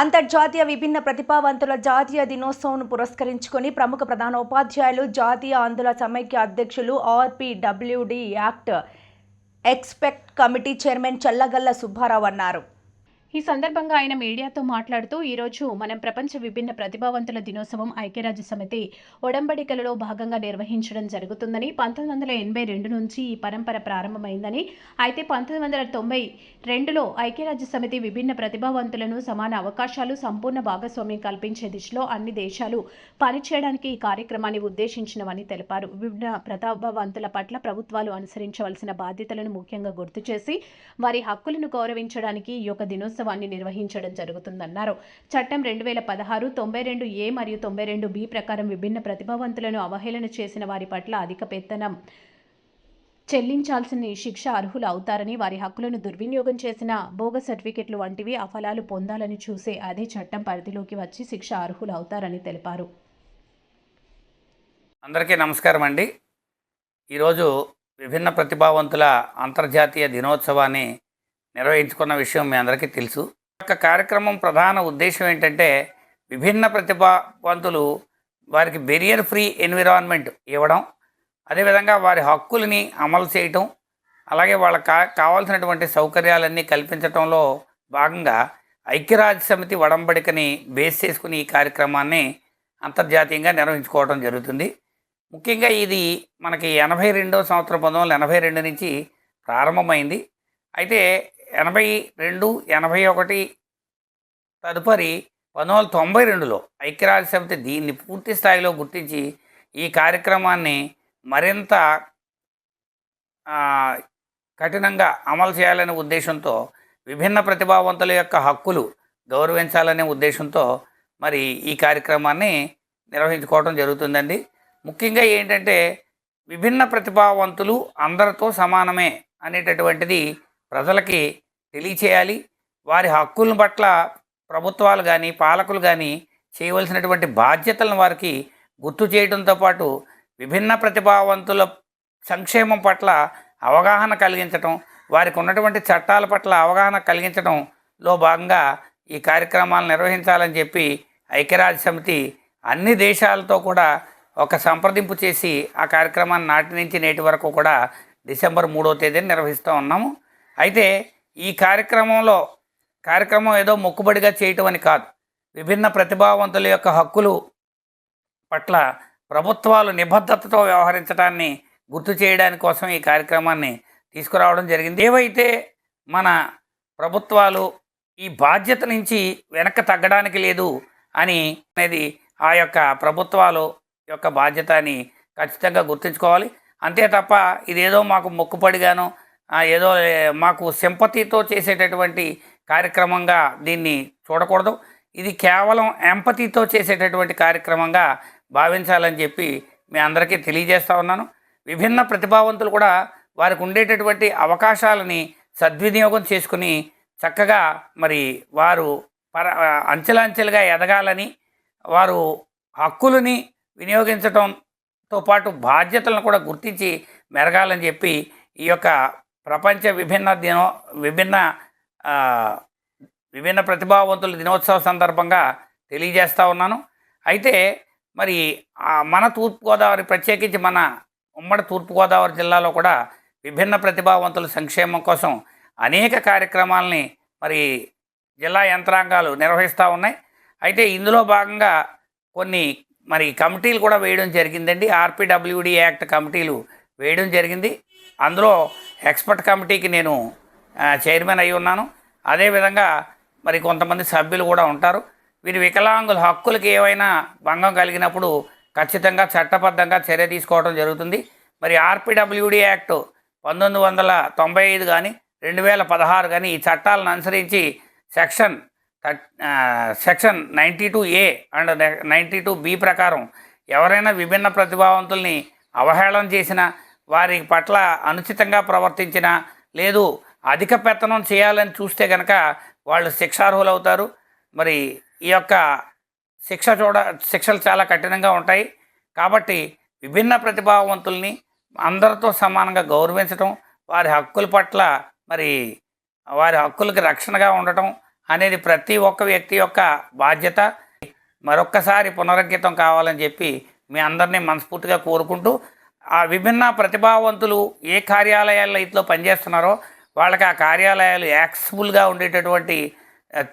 అంతర్జాతీయ విభిన్న ప్రతిభావంతుల జాతీయ దినోత్సవం పురస్కరించుకొని ప్రముఖ ప్రధానోపాధ్యాయులు జాతీయ ఆందోళన సమైక్య అధ్యక్షులు RPWD act expert committee chairman Challagalla Subbarao అన్నారు. ఈ సందర్భంగా ఆయన మీడియాతో మాట్లాడుతూ ఈరోజు మనం ప్రపంచ విభిన్న ప్రతిభావంతుల దినోత్సవం ఐక్యరాజ్య సమితి ఒడంబడికలలో భాగంగా నిర్వహించడం జరుగుతుందని పంతొమ్మిది వందల ఎనభై రెండు నుంచి ఈ పరంపర ప్రారంభమైందని అయితే పంతొమ్మిది వందల తొంభై రెండులో ఐక్యరాజ్య సమితి విభిన్న ప్రతిభావంతులను సమాన అవకాశాలు సంపూర్ణ భాగస్వామ్యం కల్పించే దిశలో అన్ని దేశాలు పనిచేయడానికి ఈ కార్యక్రమాన్ని ఉద్దేశించినవని తెలిపారు. విభిన్న ప్రతిభావంతుల పట్ల ప్రభుత్వాలు అనుసరించవలసిన బాధ్యతలను ముఖ్యంగా గుర్తు చేసి వారి హక్కులను గౌరవించడానికి ఈ యొక్క ఉత్సవాన్ని నిర్వహించడం జరుగుతుందన్నారు. చట్టం రెండు వేల పదహారు తొంభై రెండు ఏ మరియు తొంభై రెండు బి ప్రకారం విభిన్న ప్రతిభావంతులను అవహేళన చేసిన వారి పట్ల అధిక పెత్తనం చెల్లించాల్సిన శిక్ష అర్హులు అవుతారని వారి హక్కులను దుర్వినియోగం చేసిన బోగస్ సర్టిఫికెట్లు వంటివి ఆ ఫలాలు పొందాలని చూసే అదే చట్టం పరిధిలోకి వచ్చి శిక్ష అర్హులు అవుతారని తెలిపారు. అందరికీ నమస్కారం అండి. ఈరోజు విభిన్న ప్రతిభావంతుల అంతర్జాతీయ దినోత్సవాన్ని నిర్వహించుకున్న విషయం మీ అందరికీ తెలుసు. యొక్క కార్యక్రమం ప్రధాన ఉద్దేశం ఏంటంటే విభిన్న ప్రతిభావంతులు వారికి బెరియర్ ఫ్రీ ఎన్విరాన్మెంట్ ఇవ్వడం అదేవిధంగా వారి హక్కుల్ని అమలు చేయటం అలాగే వాళ్ళ కా కావాల్సినటువంటి సౌకర్యాలన్నీ కల్పించడంలో భాగంగా ఐక్యరాజ్య సమితి వడంబడికని బేస్ చేసుకుని ఈ కార్యక్రమాన్ని అంతర్జాతీయంగా నిర్వహించుకోవడం జరుగుతుంది. ముఖ్యంగా ఇది మనకి ఎనభై రెండో సంవత్సరం పంతొమ్మిది వందల ఎనభై రెండు నుంచి ప్రారంభమైంది. అయితే ఎనభై రెండు ఎనభై ఒకటి తదుపరి పంతొమ్మిది వందల తొంభై రెండులో ఐక్యరాజ్య సమితి దీన్ని పూర్తి స్థాయిలో గుర్తించి ఈ కార్యక్రమాన్ని మరింత కఠినంగా అమలు చేయాలనే ఉద్దేశంతో విభిన్న ప్రతిభావంతుల యొక్క హక్కులు గౌరవించాలనే ఉద్దేశంతో మరి ఈ కార్యక్రమాన్ని నిర్వహించుకోవడం జరుగుతుందండి. ముఖ్యంగా ఏంటంటే విభిన్న ప్రతిభావంతులు అందరితో సమానమే అనేటటువంటిది ప్రజలకి తెలియచేయాలి. వారి హక్కుల పట్ల ప్రభుత్వాలు కానీ పాలకులు కానీ చేయవలసినటువంటి బాధ్యతలను వారికి గుర్తు చేయడంతో పాటు విభిన్న ప్రతిభావంతుల సంక్షేమం పట్ల అవగాహన కలిగించటం వారికి ఉన్నటువంటి చట్టాల పట్ల అవగాహన కలిగించడంలో భాగంగా ఈ కార్యక్రమాలు నిర్వహించాలని చెప్పి ఐక్యరాజ్య సమితి అన్ని దేశాలతో కూడా ఒక సంప్రదింపు చేసి ఆ కార్యక్రమాన్ని నాటి నుంచి నేటి వరకు కూడా డిసెంబర్ మూడో తేదీని నిర్వహిస్తూ ఉన్నాము. అయితే ఈ కార్యక్రమంలో కార్యక్రమం ఏదో మొక్కుబడిగా చేయటం అని కాదు. విభిన్న ప్రతిభావంతుల యొక్క హక్కులు పట్ల ప్రభుత్వాలు నిబద్ధతతో వ్యవహరించడాన్ని గుర్తు చేయడానికి కోసం ఈ కార్యక్రమాన్ని తీసుకురావడం జరిగింది. ఏవైతే మన ప్రభుత్వాలు ఈ బాధ్యత నుంచి వెనక్కి తగ్గడానికి లేదు అని అనేది ఆ యొక్క ప్రభుత్వాలు యొక్క బాధ్యత అని ఖచ్చితంగా గుర్తుంచుకోవాలి. అంతే తప్ప ఇదేదో మాకు మొక్కుపడిగాను ఏదో మాకు సింపతితో చేసేటటువంటి కార్యక్రమంగా దీన్ని చూడకూడదు. ఇది కేవలం ఎంపతితో చేసేటటువంటి కార్యక్రమంగా భావించాలని చెప్పి మీ అందరికీ తెలియజేస్తూ ఉన్నాను. విభిన్న ప్రతిభావంతులు కూడా వారికి ఉండేటటువంటి అవకాశాలని సద్వినియోగం చేసుకుని చక్కగా మరి వారు పర అంచెలంచెలుగా ఎదగాలని వారు హక్కులని వినియోగించడంతో పాటు బాధ్యతలను కూడా గుర్తించి మెరగాలని చెప్పి ఈ యొక్క ప్రపంచ విభిన్న దినో విభిన్న విభిన్న ప్రతిభావంతుల దినోత్సవ సందర్భంగా తెలియజేస్తూ ఉన్నాను. అయితే మరి మన తూర్పుగోదావరి ప్రత్యేకించి మన ఉమ్మడి తూర్పుగోదావరి జిల్లాలో కూడా విభిన్న ప్రతిభావంతుల సంక్షేమం కోసం అనేక కార్యక్రమాలని మరి జిల్లా యంత్రాంగాలు నిర్వహిస్తూ ఉన్నాయి. అయితే ఇందులో భాగంగా కొన్ని మరి కమిటీలు కూడా వేయడం జరిగిందండి. ఆర్పిడబ్ల్యూడి యాక్ట్ కమిటీలు వేయడం జరిగింది. అందులో ఎక్స్పర్ట్ కమిటీకి నేను చైర్మన్ అయి ఉన్నాను. అదేవిధంగా మరి కొంతమంది సభ్యులు కూడా ఉంటారు. వీరి వికలాంగుల హక్కులకి ఏవైనా భంగం కలిగినప్పుడు ఖచ్చితంగా చట్టబద్ధంగా చర్య తీసుకోవడం జరుగుతుంది. మరి ఆర్పిడబ్ల్యూడి యాక్ట్ పంతొమ్మిది వందల తొంభై ఐదు కానీ రెండు వేల పదహారు కానీ ఈ చట్టాలను అనుసరించి section section ninety two A and ninety two B ప్రకారం ఎవరైనా విభిన్న ప్రతిభావంతుల్ని అవహేళన చేసిన వారి పట్ల అనుచితంగా ప్రవర్తించిన లేదు అధిక పెత్తనం చేయాలని చూస్తే కనుక వాళ్ళు శిక్షార్హులవుతారు. మరి ఈ యొక్క శిక్ష చూడ శిక్షలు చాలా కఠినంగా ఉంటాయి. కాబట్టి విభిన్న ప్రతిభావంతుల్ని అందరితో సమానంగా గౌరవించటం వారి హక్కుల పట్ల మరి వారి హక్కులకి రక్షణగా ఉండటం అనేది ప్రతి ఒక్క వ్యక్తి యొక్క బాధ్యత. మరొక్కసారి పునరంకితం కావాలని చెప్పి మీ అందరినీ మనస్ఫూర్తిగా కోరుకుంటూ ఆ విభిన్న ప్రతిభావంతులు ఏ కార్యాలయాల్లో ఇట్లో పనిచేస్తున్నారో వాళ్ళకి ఆ కార్యాలయాలు యాక్సెసిబుల్గా ఉండేటటువంటి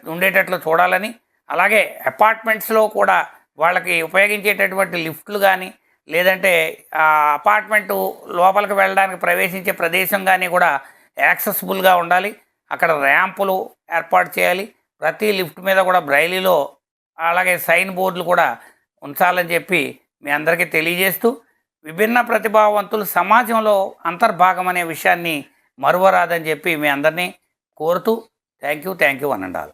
ఉండేటట్లు చూడాలని అలాగే అపార్ట్మెంట్స్లో కూడా వాళ్ళకి ఉపయోగించేటటువంటి లిఫ్ట్లు కానీ లేదంటే ఆ అపార్ట్మెంటు లోపలికి వెళ్ళడానికి ప్రవేశించే ప్రదేశం కానీ కూడా యాక్సెసిబుల్గా ఉండాలి. అక్కడ ర్యాంపులు ఏర్పాటు చేయాలి. ప్రతి లిఫ్ట్ మీద కూడా బ్రైలీలో అలాగే సైన్ బోర్డులు కూడా ఉంచాలని చెప్పి మీ అందరికీ తెలియజేస్తూ విభిన్న ప్రతిభావంతులు సమాజంలో అంతర్భాగం అనే విషయాన్ని మరువరాదని చెప్పి మీ అందరినీ కోరుతూ థ్యాంక్ యూ థ్యాంక్ యూ అనండాలి.